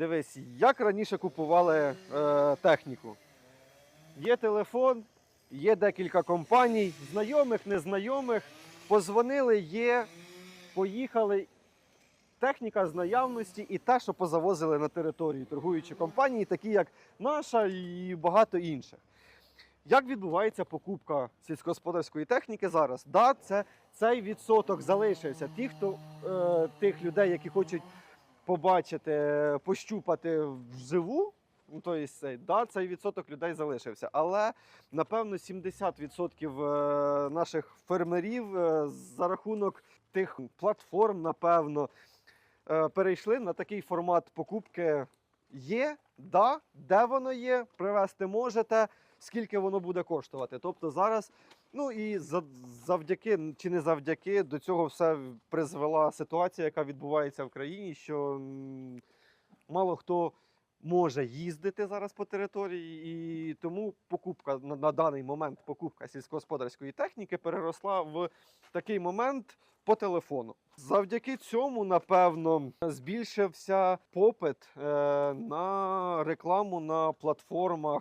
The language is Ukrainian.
Дивись, як раніше купували е, техніку. Є телефон, є декілька компаній, знайомих, незнайомих. Позвонили, є, поїхали. Техніка з наявності і те, що позавозили на територію торгуючі компанії, такі як наша і багато інших. Як відбувається покупка сільськогосподарської техніки зараз? Да, це цей відсоток залишився. Ті, хто е, тих людей, які хочуть побачити, пощупати вживу. Ну, то цей, да, цей відсоток людей залишився. Але напевно 70% е, наших фермерів е, за рахунок тих платформ, напевно, е, перейшли на такий формат покупки. Є, да, де воно є, привезти можете, скільки воно буде коштувати. Тобто зараз, ну і завдяки чи не завдяки до цього все призвела ситуація, яка відбувається в країні, що мало хто може їздити зараз по території, і тому покупка на, на даний момент покупка сільськогосподарської техніки переросла в такий момент по телефону. Завдяки цьому, напевно, збільшився попит е, на рекламу на платформах